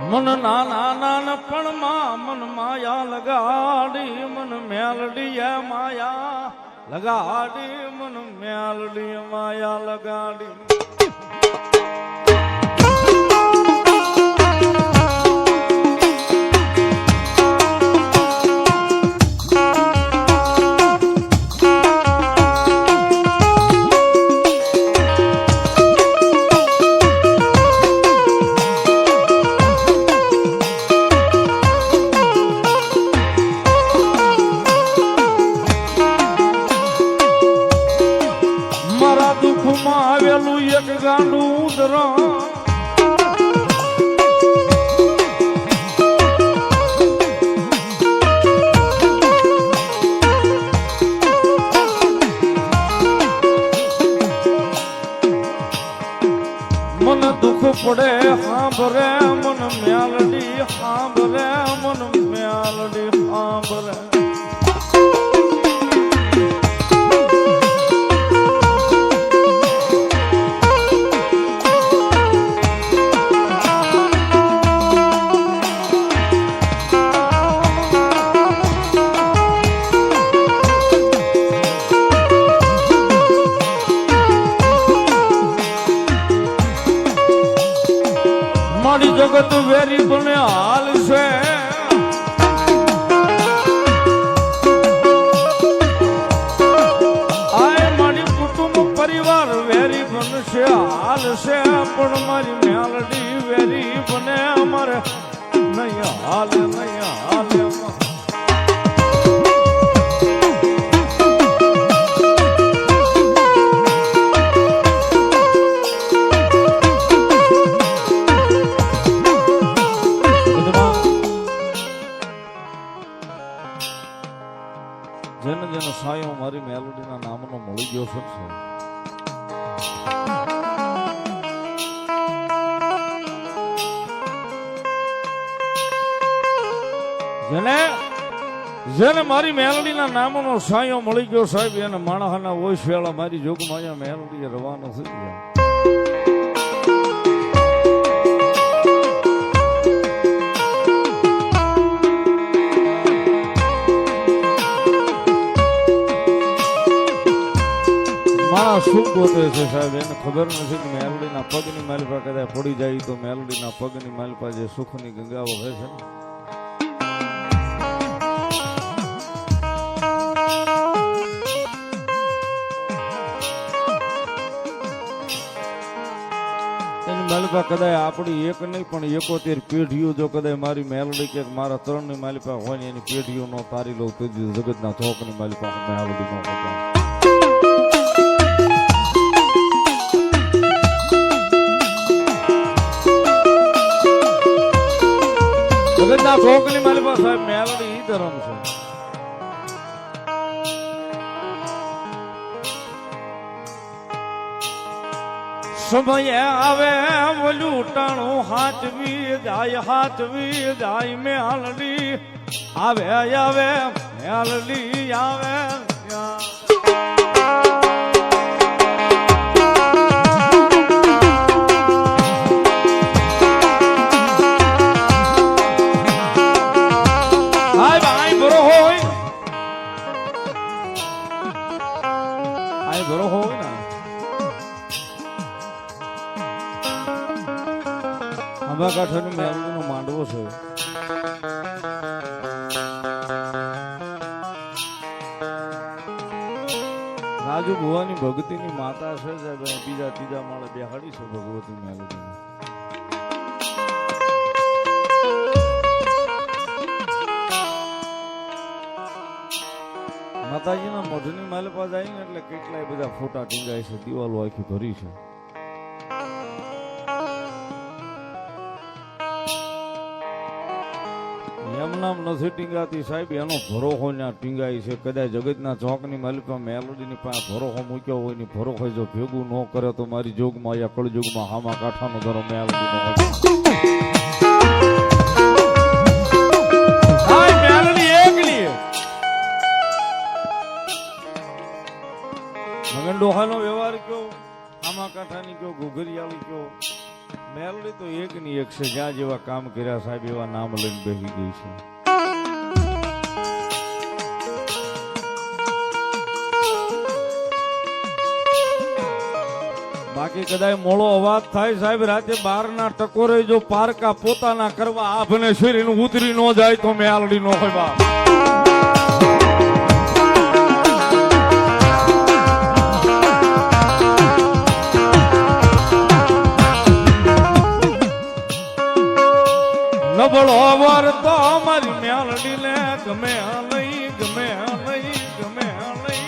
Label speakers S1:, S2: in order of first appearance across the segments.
S1: મન નાના નાનપણમાં મન માયા લગાડી મન મેલડી માયા લગાડી મન મેલડી માયા લગાડી. પડે સાંભરે મન મ્યાલડી સાંભરે જેને જેને સાયો મારી મેલોડીના નામનો મળી ગયો છે જેને જેને મારી મેલડીના નામનો સાયો મળી ગયો સાહેબ, એને માણસના ઓછ વેળા મારી જોગમાં અહીંયા મેલડી રવાનો થઈ ગયા. શું ગોતે છે સાહેબ? એને ખબર નથી કે મેલડીના પગની માલિપા કદાચ પડી જાય તો મેલડીના પગની માલિપા જે સુખની ગંગાઓ હોય છે ને. માલિપા કદાય આપણી એક નહીં, પણ એકોતેર પેઢીઓ જો કદાય મારી મેલડી કે મારા ત્રણની માલિપા હોય ને એની પેઢીઓ નો તારી લઉં, તો જગતના ચોકની માલિપા મેલડી નો હોતા. જગતના ચોકની મારી પાસે સાહેબ સમય આવે ઓલું ટાણું હાચવી જાય હાચવી જાય મેલડી આવે આવે, મેલડી આવે હોય ને. આંબા કાંઠાની મેલડીનો માંડવો છે. રાજુ ભુવાની ભક્તિની માતા છે સાહેબ બીજા ત્રીજા માળે બેહાડી છે ભગવતી મેલડી માતાજીના મઢની માલ પાસે આવીને એટલે કેટલાય બધા ફોટા ટીંગાય છે, દિવાલો આખી ભરી છે. નામ નથી ટીંગાતી સાહેબ, એનો ભરોખો ત્યાં ટીંગાય છે. કદાચ જગતના ચોકની માલિકા મેલોડીની પાસે ભરોખો મૂક્યો હોય ને ભરોખો જો ભેગું ન કરે તો મારી જોગમાં યા કળજુગમાં હામા કાંઠાનો ધરો મેલોડીનો ની છે, જ્યાં જેવા કામ કર્યા સાહેબ, એવા નામ લઈને બેસી ગઈ છે. બાકી કદાચ મોળો અવાજ થાય સાહેબ, રાતે બાર ના ટકોરે જો પારકા પોતાના કરવા આભને શરીર ઉતરી ન જાય તો મેં આલડી નો હોય બાપ. નબળો વર તો મારી મેલડી લે, ગમે લઈ ગમે લઈ ગમે લઈ.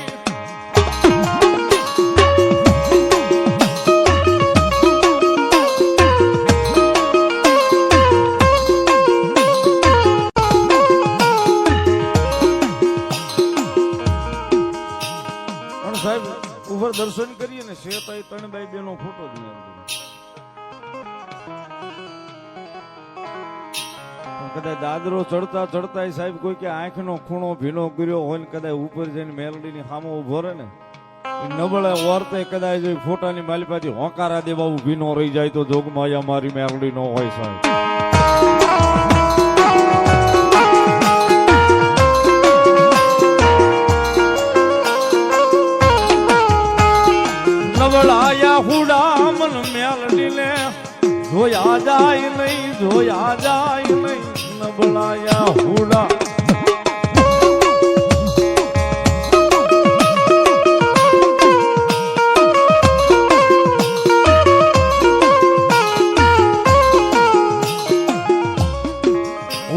S1: પણ સાહેબ ઉપર દર્શન કરીએ ને, શેતાઈ ત્રણ બાઈ બેનો ફોટો જ કદાચ દાદરો ચડતા ચડતા સાહેબ કોઈ કે આંખનો ખૂણો ભીનો કર્યો હોય ને કદાચ ઉપર જઈને મેલડીની સામે ઊભો રહે ને નબળે વર્તે કદાચ ફોટાની માલિપાથી હોંકારા દેવા ભીનો રહી જાય તો જોગમાં મારી મેલડી નો હોય સાહેબ. નવળાયા હુડા મન મેલડીને, જોયા જાય નહીં, જોયા જાય નહીં. નબળાયા હુડા.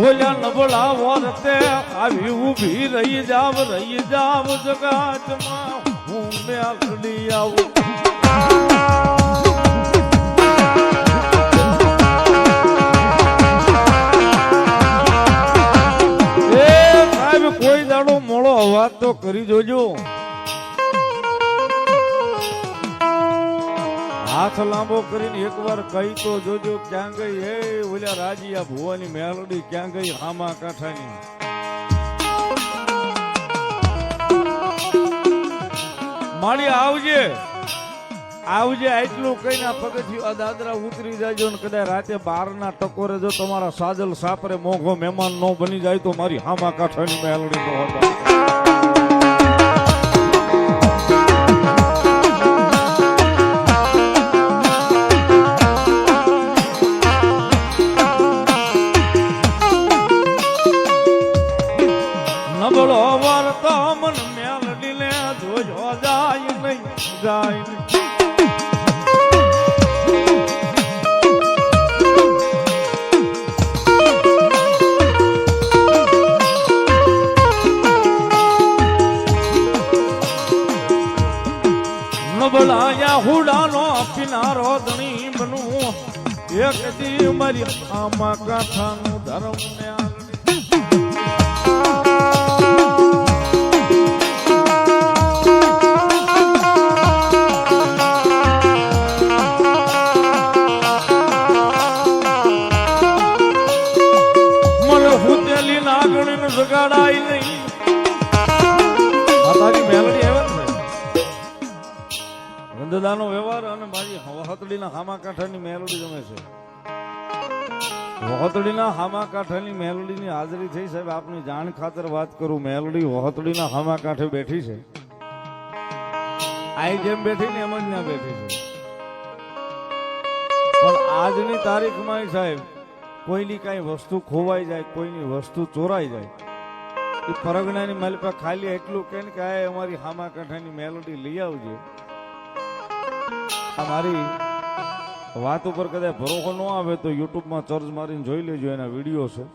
S1: ઓલ્યા નબળા વરતે આવી ઊભી રહી જાવ રહી જાવ જગાતમાં. હું મેલડી આવું. કરી જોજો. હાથ લાંબો કરીને એકવાર કહી તો જોજો ક્યાં ગઈ હે ઓલા રાજીયા ભુવાની મેલડી ક્યાં ગઈ હામા કાંઠાની માળી આવજે. આવજે, આટલું કહીને ના પગથી આ દાદરા ઉતરી જાયજો ને કદાચ રાતે બાર ના ટકોરે જો તમારા સાજલ સાપરે મોઘો મહેમાન નો બની જાય તો મારી હામા કાંઠાની મેલડી નો હતા. ધણી બનું એક દી મારી આમાં કાંઠાનું ધર્મ ને રંદદાનો વ્યવહાર અને મારી વહતડીના હામા કાંઠાની મેલોડી ગમે છે. વહતડીના હામા કાંઠાની મેલોડીની હાજરી થઈ સાહેબ, આપની જાણ ખાતર વાત કરું. મેલોડી વહતડીના હામા કાંઠે બેઠી છે. આઈ જેમ બેઠી ને એમ જ ના બેઠી છે. પણ આજની તારીખમાં સાહેબ, કોઈની કાંઈ વસ્તુ ખોવાઈ જાય, કોઈની વસ્તુ ચોરાઈ જાય, એ પરગણાની માલિપા ખાલી એટલું કે આ અમારી હામા કાંઠાની મેલોડી લઈ આવજે. આ મારી વાત ઉપર કદાચ ભરોસો ન આવે તો યુટ્યુબમાં સર્ચ મારીને જોઈ લેજો, એના વીડિયો છે.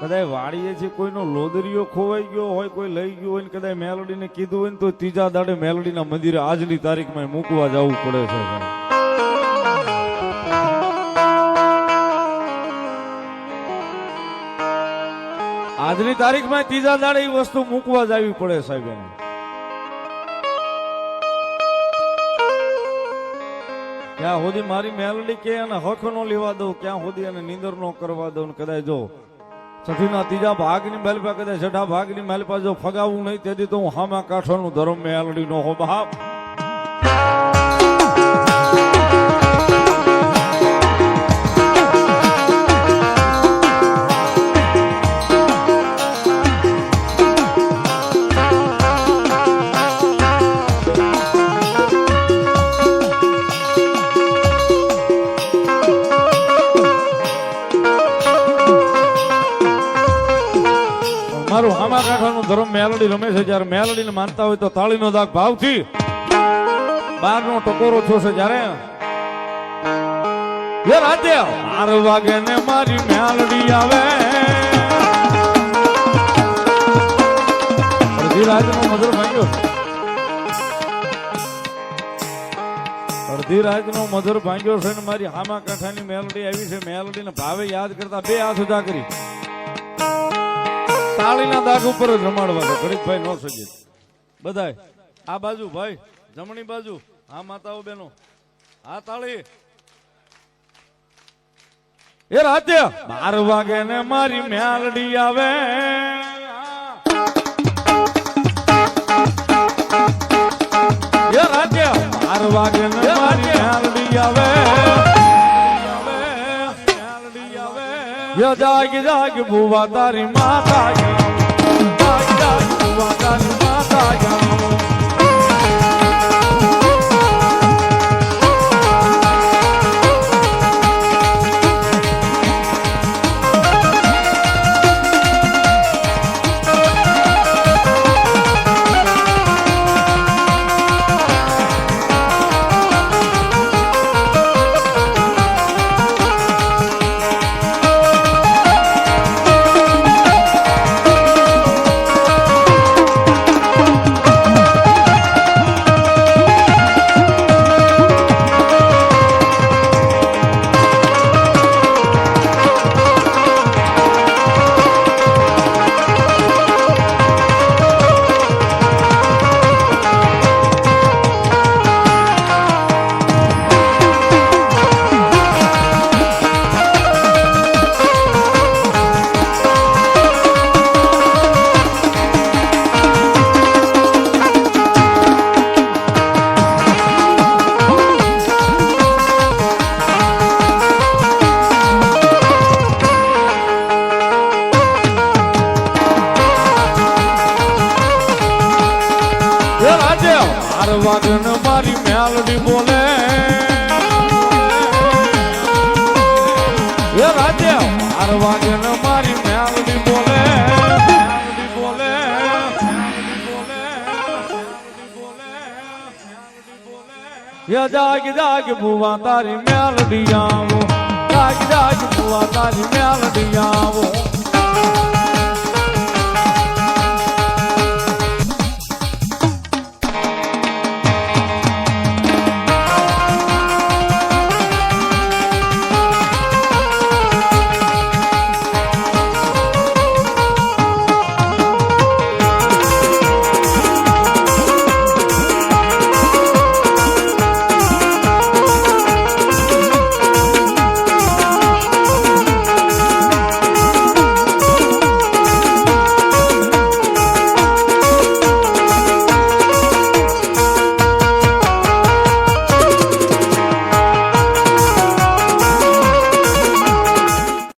S1: કદાચ વાડીએ છે કોઈનો લોદરીઓ ખોવાઈ ગયો હોય, કોઈ લઈ ગયો હોય ને કદાચ મેલોડીને કીધું હોય ને તો ત્રીજા દાડે મેલોડીના મંદિરે આજની તારીખમાં મૂકવા જવું પડે છે આજની તારીખમાં ત્રીજા દાડે એ વસ્તુ મૂકવા જ આવી પડે સાહેબ એને. ક્યાં સુધી મારી મેલડી કે અને હક નો લેવા દઉં, ક્યાં સુધી એને નીંદર નો કરવા દઉં કદાચ જો સઠીના ત્રીજા ભાગની મેલપા, કદાચ છઠ્ઠા ભાગની મેલપા જો ફગાવું નહીં, તેથી તો હું હામા કાંઠાનું ધર્મ મેલડી નો હો, બાપ. ધર્મ મેલડી રમે છે. જ્યારે મેલડીને માનતા હોય તો તાળીનો દાગ ભાવથી બારનો ટકોરો થશે જ્યારે એ રાતે બાર વાગે ને મારી મેલડી આવે. અડધી રાતનો મધુર ભાંગ્યો. અડધી રાતનો મધુર ભાંગ્યો છે ને મારી હામા કાંઠાની મેલડી આવી છે. મેલડીને ભાવે યાદ કરતા બે હાથ ઉજા કરી. તાળીના દાગ ઉપર જ રમાડવા છે. ગરીબભાઈ નો સજે બધાય, આ બાજુ ભાઈ, જમણી બાજુ હા માતાઓ બેનો હા તાળી. એ રાતે બાર વાગે ને મારી મેલડી આવે. એ રાતે બાર વાગે ને ય જાગ જાગ ભુવા તારી માતા બાર વાગે ને મારી મેલડી બોલે. એ રાજે બાર વાગે ને મારી મેલડી બોલે. બોલે બોલે જાગ જાગ ભુવા તારી મેલડી આવો. જાગ જાગ ભુવા તારી મેલડી આવો.